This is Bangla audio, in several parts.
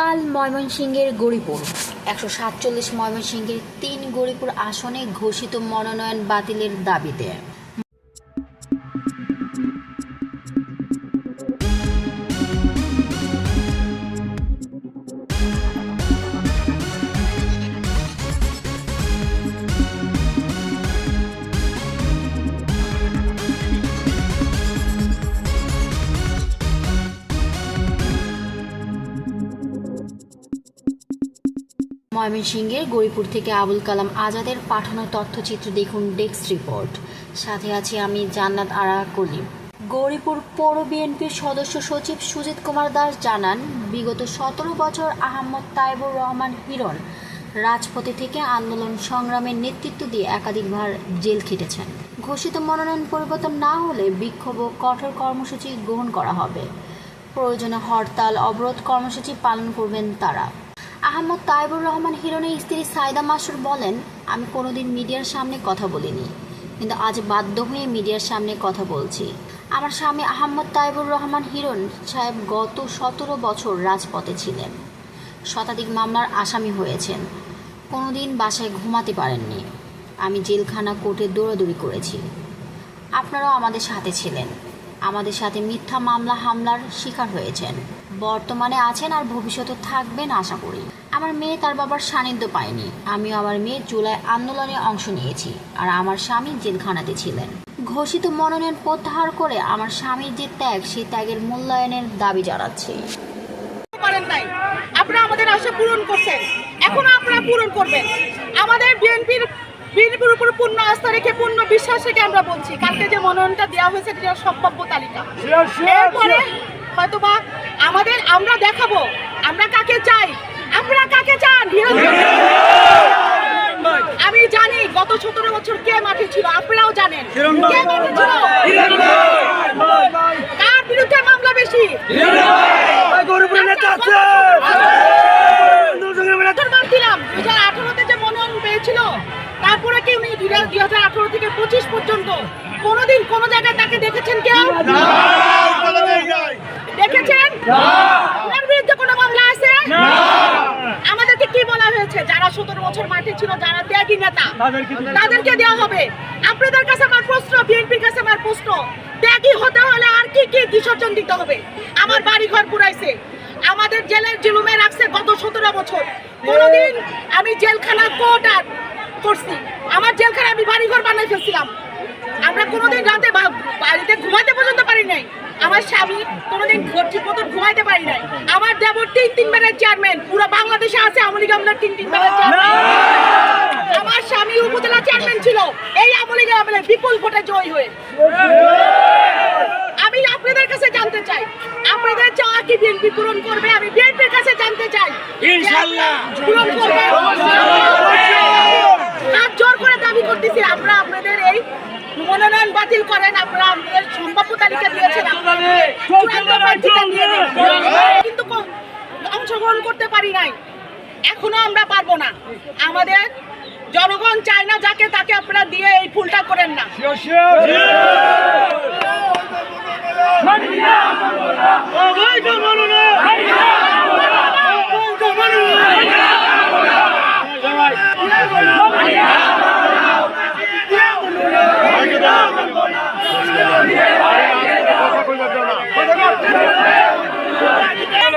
হরতাল ময়মনসিংহের গরিপুর। একশো সাতচল্লিশ ময়মনসিংহের তিন গরিপুর আসনে ঘোষিত মনোনয়ন বাতিলের দাবিতে। ময়মনসিংহের গরিপুর থেকে আবুল কালাম আজাদের পাঠানো তথ্যচিত্র দেখুন ডেস্ক রিপোর্ট। সাথে আছি আমি জান্নাত আরা কলিম গৌরীপুর পৌর বিএনপির সদস্য সচিব সুজিত কুমার দাস জানান, বিগত সতেরো বছর আহমদ তাইবুর রহমান হিরণ রাজপথে থেকে আন্দোলন সংগ্রামের নেতৃত্ব দিয়ে একাধিকবার জেল খেটেছেন। ঘোষিত মনোনয়ন পরিবর্তন না হলে বিক্ষোভ ও কঠোর কর্মসূচি গ্রহণ করা হবে। প্রয়োজনে হরতাল, অবরোধ কর্মসূচি পালন করবেন তারা। আহমদ তাইবুর রহমান হিরণের স্ত্রী সাইদা মাসুর বলেন, আমি কোনোদিন মিডিয়ার সামনে কথা বলিনি, কিন্তু আজ বাধ্য হয়ে মিডিয়ার সামনে কথা বলছি। আমার স্বামী আহম্মদ তাইবুর রহমান হিরণ সাহেব গত সতেরো বছর রাজপথে ছিলেন। শতাধিক মামলার আসামি হয়েছেন। কোনোদিন বাসায় ঘুমাতে পারেননি। আমি জেলখানা কোর্টে দৌড়াদৌড়ি করেছি। আপনারাও আমাদের সাথে ছিলেন। আমাদের সাথে মিথ্যা মামলা, হামলার শিকার হয়েছেন। বর্তমানে আছেন আর ভবিষ্যতে থাকবেন আশা করি। আমার মেয়ে তার বাবার সান্নিধ্য পায়নি। আমিও আমার মেয়ে জুলাই আন্দোলনে অংশ নিয়েছি আর আমার স্বামী জেলখানাতে ছিলেন। ঘোষিত মনোনয়ন প্রত্যাহার করে আমার স্বামীর যে ত্যাগ, সেই ত্যাগের মূল্যায়নের দাবি জানাচ্ছি। আপনারা আমাদের আশা পূরণ করছেন। এখনও আপনারা পূরণ করবেন। আমাদের বিএনপির বিএনপির উপর পূর্ণ আস্থা রেখে পূর্ণ বিশ্বাস রেখে আমরা বলছি। কালকে যে মনোনয়নটা দেওয়া হয়েছে এটা সম্ভাব্য তালিকা। এরপরে হয়তোবা আমাদের আমরা দেখাবো আমরা কাকে চাই আপনারা কাকে চান? আমি জানি গত সতেরো বছর কে মাঠে ছিল আপনারাও জানেন। কে মাঠে ছিল? কার বিরুদ্ধে মামলা বেশি? দুই হাজার আঠারো থেকে পঁচিশ পর্যন্ত। কোনোদিন কোনো জায়গায় তাকে দেখেছেন কেউ? দেখেছেন? ওনার বিরুদ্ধে কোনো মামলা আছে? আমাদেরকে কি বলা হয়েছে? যারা সতেরো বছর মাঠে ছিল যারা ত্যাগী নেতা তাদেরকে দেওয়া হবে। আপনাদের কাছে আমার প্রশ্ন বিএনপির কাছে আমার প্রশ্ন। ত্যাগী হতে হলে আর কি কি বিসর্জন দিতে হবে? আমার বাড়ি ঘর পুরাইছে। আমাদের জেলের জুলুমে রাখছে গত সতেরো বছর। কোনোদিন আমি জেলখানা কোর্ট আর করছি। আমার জেলখানা আমি বাড়ি ঘর বানাই ফেলছিলাম। আমরা কোনোদিন রাতে বা- বাড়িতে ঘুমাতে পর্যন্ত পারি নাই। আমার স্বামী কোনোদিন ঘর ঠিক মতন ঘুমাইতে পারি নাই। আমার দেবর তিন তিনবারের চেয়ারম্যান পুরো বাংলাদেশে আছে আমলি গামলার তিন তিনবারের চেয়ারম্যান আমার স্বামী উপজেলা চেয়ারম্যান ছিল। এই আমলি গামলার বিপুল ভোটে জয় হয়ে। আমি আপনাদের কাছে জানতে চাই। আপনাদের চাওয়া কি বিএনপি পূরণ করবে? আমি বিএনপির কাছে জানতে চাই। ইনশাআল্লাহ। পূরণ করবে। করতেছি আমরা আপনাদের এই মনোনয়ন বাতিল করেন, আপনারা আমাদের সম্ভাব্য তালিকা দিয়েছেন। কিন্তু অংশগ্রহণ করতে পারি নাই। এখনও আমরা পারব না। আমাদের জনগণ চায় না যাকে তাকে আপনারা দিয়ে এই ফুলটা করেন না।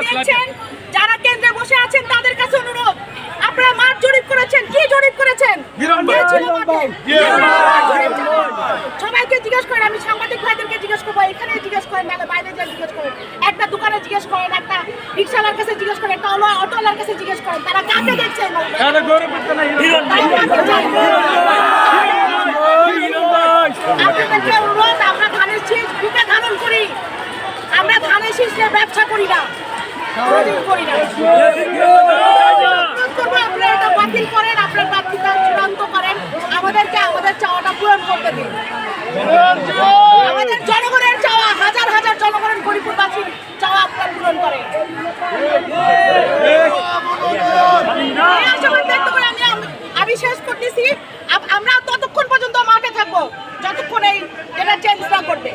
দেখছেন যারা কেন্দ্রে বসে আছেন তাদের কাছে অনুরোধ আপনারা মাঠ জরিপ করেছেন কি জরিপ করেছেন কে ছিল মাঠে? মাঠ জরিপ চান। সবাইকে জিজ্ঞেস করেন আমি সাংবাদিক ভাইদেরকে জিজ্ঞেস করব এখানে জিজ্ঞেস করেন নাহলে বাইরে যা জিজ্ঞেস করেন একটা দোকানে জিজ্ঞেস করেন একটা রিক্সাওয়ালার কাছে জিজ্ঞেস করেন একটা অটোওয়ালার কাছে জিজ্ঞেস করেন তারা কাকে দেখছেন? আপনাদেরকে অনুরোধ আমরা ধানের শীষ বুকে ধারণ করি। আমরা ধানের শীষ ব্যবসা করি না। করি না। আমরা ততক্ষণ পর্যন্ত মাঠে থাকব যতক্ষণ এই এটা চেঞ্জ না করবে।